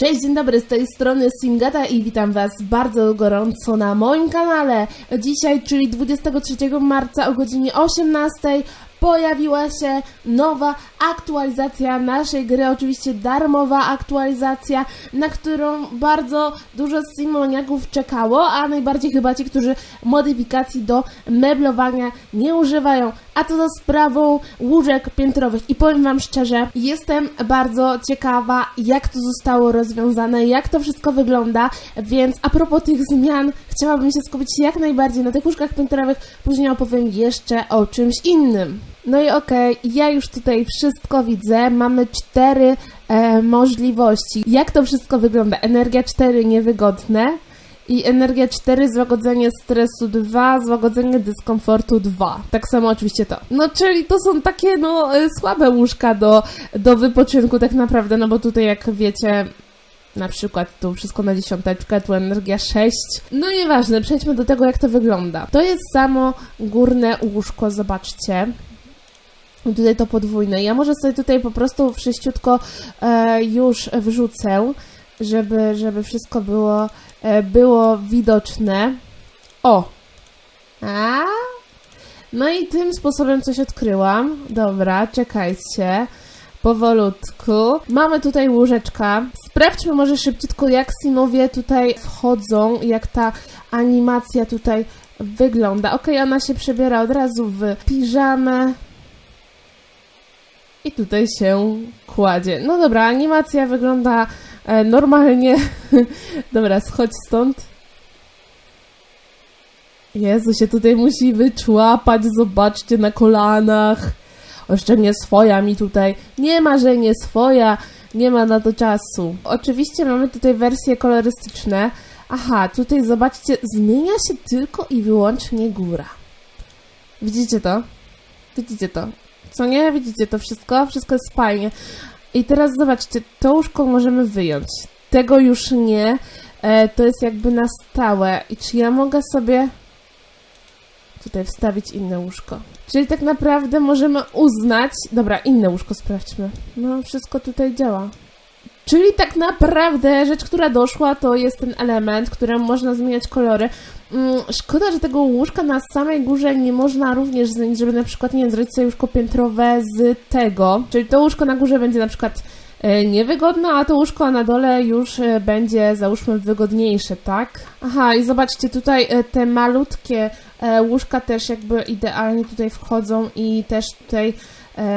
Cześć, dzień dobry, z tej strony Simgata i witam Was bardzo gorąco na moim kanale. Dzisiaj, czyli 23 marca o godzinie 18 pojawiła się nowa aktualizacja naszej gry, oczywiście darmowa aktualizacja, na którą bardzo dużo simoniaków czekało, a najbardziej chyba ci, którzy modyfikacji do meblowania nie używają, a to za sprawą łóżek piętrowych. I powiem Wam szczerze, jestem bardzo ciekawa, jak to zostało rozwiązane, jak to wszystko wygląda, więc a propos tych zmian, chciałabym się skupić jak najbardziej na tych łóżkach piętrowych, później opowiem jeszcze o czymś innym. No i okej, ja już tutaj wszystko widzę. Mamy cztery e, możliwości. Jak to wszystko wygląda? Energia 4 niewygodne i energia 4 złagodzenie stresu 2, złagodzenie dyskomfortu 2. Tak samo oczywiście to. No czyli to są takie no e, słabe łóżka do, do wypoczynku tak naprawdę, no bo tutaj jak wiecie na przykład tu wszystko na dziesiąteczkę, tu energia 6. No nieważne, przejdźmy do tego, jak to wygląda. To jest samo górne łóżko, zobaczcie. Tutaj to podwójne. Ja może sobie tutaj po prostu wszyściutko e, już wrzucę, żeby, żeby wszystko było, e, było widoczne. O! A? No i tym sposobem coś odkryłam. Dobra, czekajcie. Powolutku. Mamy tutaj łóżeczka. Sprawdźmy może szybciutko, jak Simowie tutaj wchodzą, jak ta animacja tutaj wygląda. Okej, ona się przebiera od razu w piżamę. I tutaj się kładzie. No dobra, animacja wygląda normalnie. dobra, schodź stąd. Jezu, się tutaj musi wyczłapać, zobaczcie, na kolanach. Jeszcze nie swoja mi tutaj. Nie ma, że nie swoja. Nie ma na to czasu. Oczywiście mamy tutaj wersje kolorystyczne. Aha, tutaj zobaczcie, zmienia się tylko i wyłącznie góra. Widzicie to? Widzicie to? Co nie? Widzicie to wszystko? Wszystko jest fajnie. I teraz zobaczcie, to łóżko możemy wyjąć. Tego już nie. E, to jest jakby na stałe. I czy ja mogę sobie tutaj wstawić inne łóżko? Czyli tak naprawdę możemy uznać... Dobra, inne łóżko sprawdźmy. No, wszystko tutaj działa. Czyli tak naprawdę rzecz, która doszła, to jest ten element, którym można zmieniać kolory. Mm, szkoda, że tego łóżka na samej górze nie można również zmienić, żeby na przykład, nie wiem, zrobić sobie łóżko piętrowe z tego. Czyli to łóżko na górze będzie na przykład e, niewygodne, a to łóżko na dole już e, będzie, załóżmy, wygodniejsze, tak? Aha, i zobaczcie, tutaj e, te malutkie łóżka też jakby idealnie tutaj wchodzą i też tutaj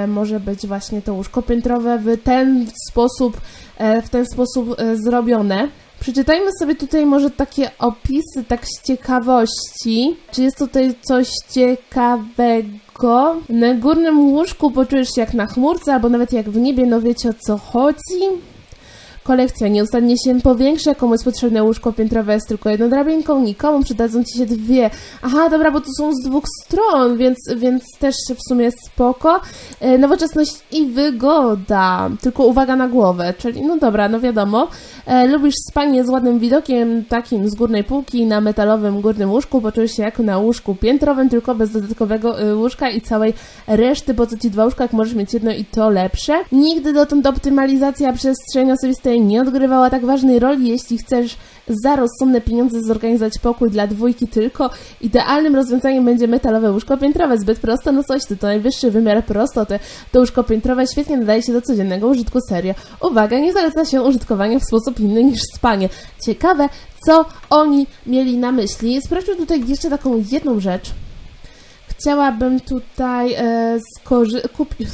może być właśnie to łóżko piętrowe w ten sposób, e, w ten sposób e, zrobione. Przeczytajmy sobie tutaj może takie opisy, tak z ciekawości. Czy jest tutaj coś ciekawego? Na górnym łóżku poczujesz się jak na chmurce, albo nawet jak w niebie, no wiecie o co chodzi? Kolekcja nieustannie się powiększa, komu jest potrzebne łóżko piętrowe jest tylko jedną drabinką, nikomu przydadzą ci się dwie. Aha, dobra, bo tu są z dwóch stron, więc, więc też w sumie spoko. E, nowoczesność i wygoda, tylko uwaga na głowę, czyli no dobra, no wiadomo. E, lubisz spanie z ładnym widokiem, takim z górnej półki na metalowym górnym łóżku, poczujesz się jak na łóżku piętrowym, tylko bez dodatkowego y, łóżka i całej reszty, bo co ci dwa łóżka, jak możesz mieć jedno i to lepsze. Nigdy dotąd optymalizacja przestrzeni osobistej nie odgrywała tak ważnej roli, jeśli chcesz za rozsądne pieniądze zorganizować pokój dla dwójki tylko. Idealnym rozwiązaniem będzie metalowe łóżko piętrowe. Zbyt prosto, no coś ty, to najwyższy wymiar prostoty. To łóżko piętrowe świetnie nadaje się do codziennego użytku serio. Uwaga, nie zaleca się użytkowanie w sposób inny niż spanie. Ciekawe, co oni mieli na myśli. Sprawdźmy tutaj jeszcze taką jedną rzecz. Chciałabym tutaj e, skorzy-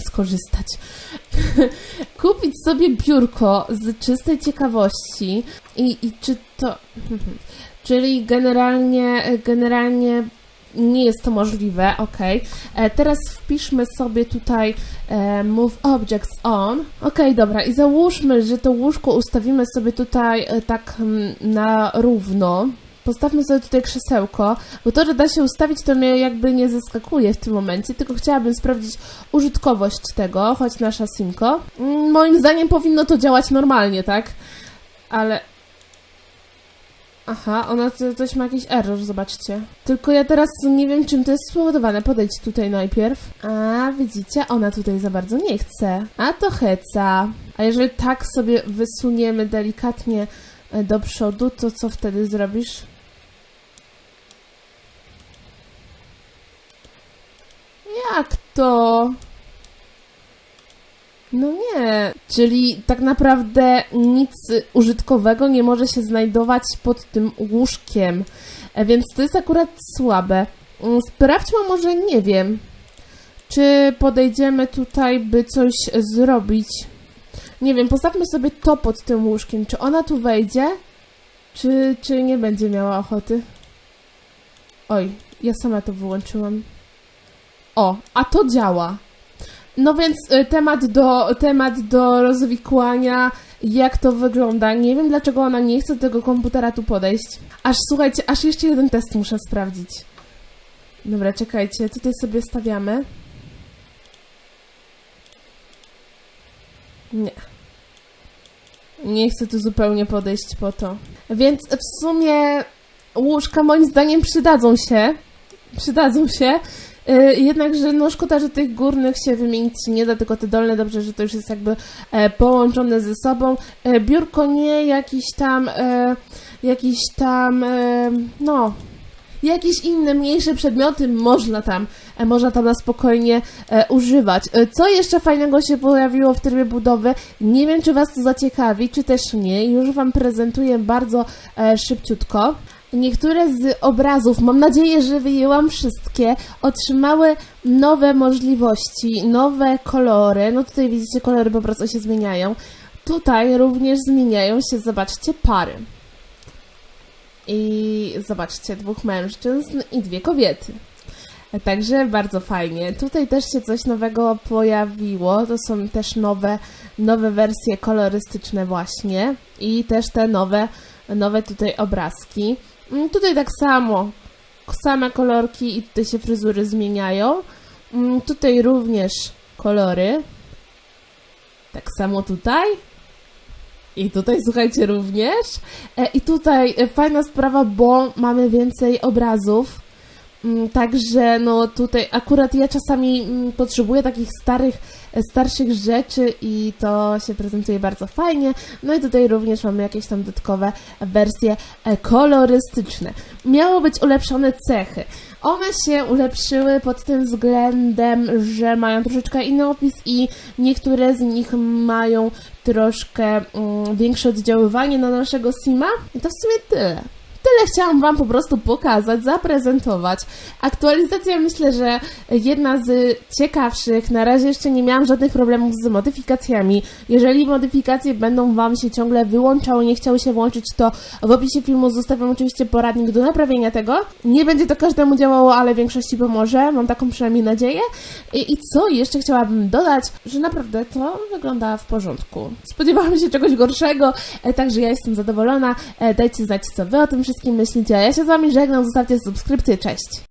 skorzystać. Kupić sobie biurko z czystej ciekawości i, i czy to. Czyli generalnie, generalnie nie jest to możliwe, ok. E, teraz wpiszmy sobie tutaj e, Move Objects On. Ok, dobra, i załóżmy, że to łóżko ustawimy sobie tutaj e, tak mm, na równo. Postawmy sobie tutaj krzesełko, bo to, że da się ustawić, to mnie jakby nie zaskakuje w tym momencie, tylko chciałabym sprawdzić użytkowość tego, choć nasza simko. Mm, Moim zdaniem powinno to działać normalnie, tak? Ale... Aha, ona coś ma jakiś error, zobaczcie. Tylko ja teraz nie wiem, czym to jest spowodowane. Podejdź tutaj najpierw. A, widzicie, ona tutaj za bardzo nie chce. A to heca. A jeżeli tak sobie wysuniemy delikatnie e, do przodu, to co wtedy zrobisz? Jak to? No nie, czyli tak naprawdę nic użytkowego nie może się znajdować pod tym łóżkiem, E, więc to jest akurat słabe. Mm, Sprawdźmy może, nie wiem, czy podejdziemy tutaj, by coś zrobić. Nie wiem, postawmy sobie to pod tym łóżkiem. Czy ona tu wejdzie? Czy, czy nie będzie miała ochoty? Oj, ja sama to wyłączyłam. O, a to działa. No więc y, temat do, temat do rozwikłania, jak to wygląda. Nie wiem, dlaczego ona nie chce do tego komputera tu podejść. Aż słuchajcie, aż jeszcze jeden test muszę sprawdzić. Dobra, czekajcie, tutaj sobie stawiamy. Nie. Nie chcę tu zupełnie podejść po to. Więc w sumie łóżka moim zdaniem przydadzą się. Przydadzą się. Yy, Jednakże no szkoda, że tych górnych się wymienić nie da, tylko te dolne dobrze, że to już jest jakby e, połączone ze sobą. E, biurko nie, jakiś tam, e, jakiś tam, no, jakieś inne mniejsze przedmioty można tam, można tam na spokojnie e, używać. Co jeszcze fajnego się pojawiło w trybie budowy? Nie wiem, czy Was to zaciekawi, czy też nie. Już Wam prezentuję bardzo e, szybciutko. Niektóre z obrazów, mam nadzieję, że wyjęłam wszystkie, otrzymały nowe możliwości, nowe kolory. No tutaj widzicie, kolory po prostu się zmieniają. Tutaj również zmieniają się, zobaczcie, pary. I zobaczcie, dwóch mężczyzn i dwie kobiety. Także bardzo fajnie. Tutaj też się coś nowego pojawiło. To są też nowe, nowe wersje kolorystyczne właśnie. I też te nowe, nowe tutaj obrazki. Mm, Tutaj tak samo. Same kolorki i tutaj się fryzury zmieniają. Mm, Tutaj również kolory. Tak samo tutaj. I tutaj słuchajcie również. E, I tutaj e, fajna sprawa, bo mamy więcej obrazów. Mm, Także no tutaj akurat ja czasami mm, potrzebuję takich starych, e, starszych rzeczy i to się prezentuje bardzo fajnie. No i tutaj również mamy jakieś tam dodatkowe wersje e, kolorystyczne. Miało być ulepszone cechy. One się ulepszyły pod tym względem, że mają troszeczkę inny opis i niektóre z nich mają troszkę mm, większe oddziaływanie na naszego Sima. I to w sumie tyle. Tyle chciałam Wam po prostu pokazać, zaprezentować. Aktualizacja myślę, że jedna z ciekawszych. Na razie jeszcze nie miałam żadnych problemów z modyfikacjami. Jeżeli modyfikacje będą Wam się ciągle wyłączały, nie chciały się włączyć, to w opisie filmu zostawiam oczywiście poradnik do naprawienia tego. Nie będzie to każdemu działało, ale większości pomoże. Mam taką przynajmniej nadzieję. I, I co jeszcze chciałabym dodać, że naprawdę to wygląda w porządku. Spodziewałam się czegoś gorszego, e, także ja jestem zadowolona. E, Dajcie znać, co Wy o tym wszystkim myślicie. A ja się z Wami żegnam, zostawcie subskrypcję, cześć!